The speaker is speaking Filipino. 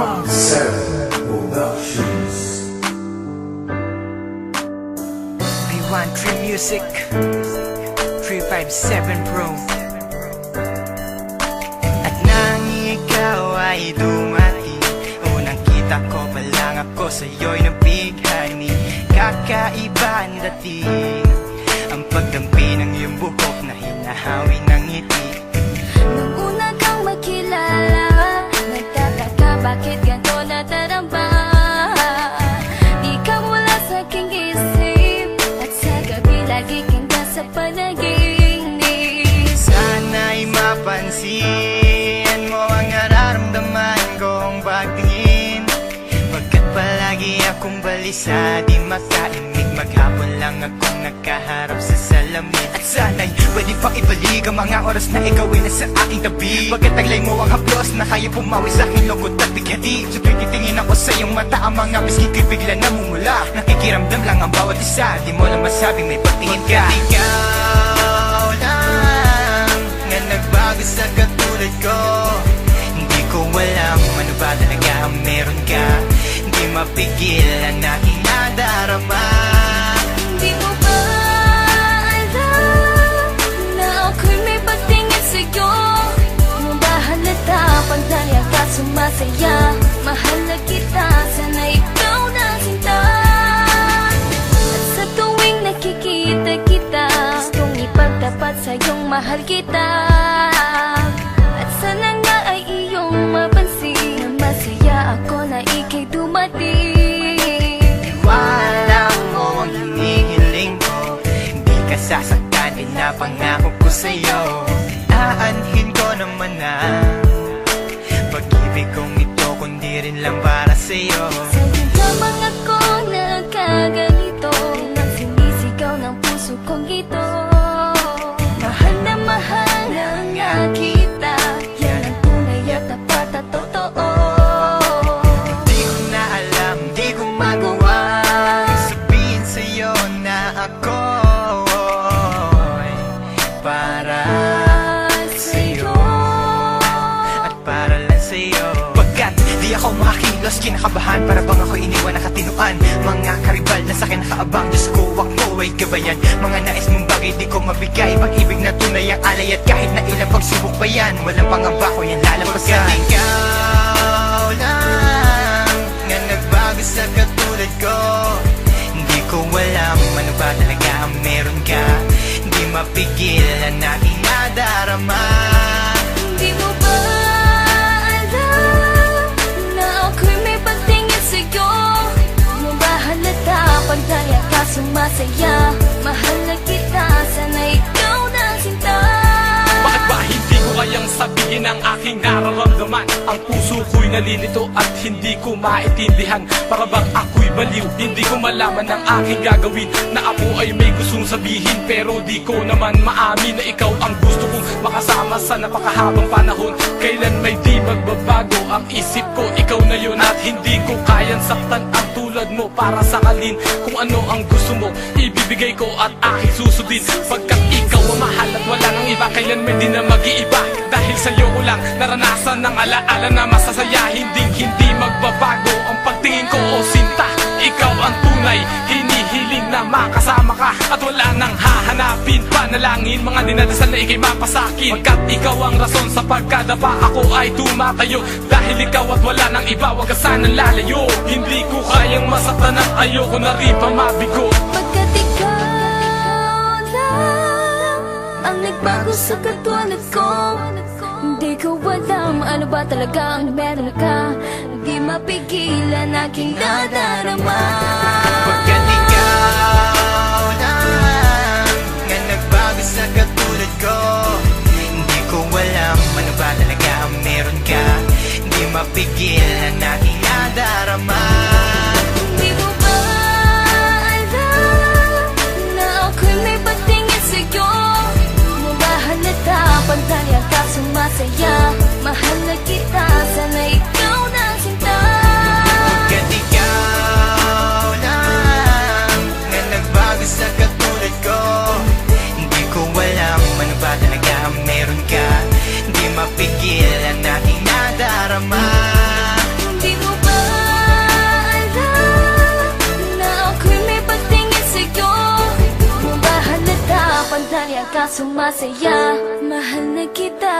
357 Productions. B1 Tree Music 357 Pro At nang ikaw ay dumating Unang kita ko pa lang ako sa'yo'y nabighani Kakaiba ang dating balisa Di makaimig maghapon lang akong nakaharap sa salamin. At sana'y pwede pang ibalik ang mga oras na ikaw ay nasa aking tabi. Pagkat mo ang haplos na kaya pumawi sa aking lungkot at bighati. So titingin ako sa iyong mata ang mga miski ko'y bigla namumula. Nakikiramdam lang ang bawat isa Di mo lang masabing may pagtingin ka. Ikaw Mapigil ang aking nadarama Di mo ba alam Na ako'y may pagtingin sa'yo? Mo ba halata pag daya ka sumasaya. Mahal na kita, sana ikaw na sinta. At sa tuwing nakikita kita Gustong ipagtapat sa'yong mahal kita. At sana nga ay iyong mapansin Hindi ka sasaktan, pinapangako ko sa'yo. Aanhin ko naman na Pag-ibig kong ito, kundi rin lang para sa'yo. Sa'yo lamang ako nagkaganito Nang sinisigaw ng puso kong ito. Mahal na mahal na nga ako makakilos Kinakabahan. Para bang ako iniwan nakatinuan Mga karibal na sa'kin nakaabang. Diyos ko, wag mo ay gabayan. Mga nais mong bagay di ko mabigay. Pag-ibig na tunay ang alay At kahit na ilang pagsubok pa yan Walang pangamba ko yan lalampasan Pagkat ikaw lang Nga nagbago sa katulad ko Hindi ko alam ano ba talaga meron ka. Hindi mapigil ang aking ka sumasaya Mahal na kita, sana ikaw na sinta. Bakit ba hindi ko kayang sabihin ang aking nararamdaman? Ang puso ko'y nalilito at hindi ko maintindihan. Para bang ako'y baliw, hindi ko malaman ang aking gagawin. Na ako ay may gustong sabihin pero di ko naman maamin Na ikaw ang gusto kong makasama sa napakahabang panahon. Kailan may di magbabago ang isip ko Ikaw na yun at hindi ko kayang saktan ang tulad mo Para sakalin kung ano ang gusto mo Ibibigay ko at aking susundin. Pagkat ikaw ang mahal at wala nang iba Kailan may di na mag-iiba? Dahil sa'yo ko lang naranasan ng alaala na masasaya. Hindi hindi magbabago ang pagtingin ko o sinta. Ikaw ang tunay, hinihiling na makasama ka At wala nang hahanapin. Panalangin Mga dinadasal na ikay mapasakin. Pagkat ikaw ang rason sa pagkadapa Ako ay tumatayo. Dahil ikaw at wala nang iba Huwag ka sanang lalayo. Hindi ko kayang masaktan at ayoko na rin pa mabigo. Pagkat ikaw lang Ang nagbago sa katulad ko Hindi ko alam ano ba talaga ang meron ka. Hindi mapigilan aking nadarama. Pagkat mapigil ang aking nadarama Di mo ba alam Na ako'y may pagtingin sa'yo? Mo ba halata pag daya ka sumasaya. Mahal na kita, sana ikaw ka sumasaya Mahal na kita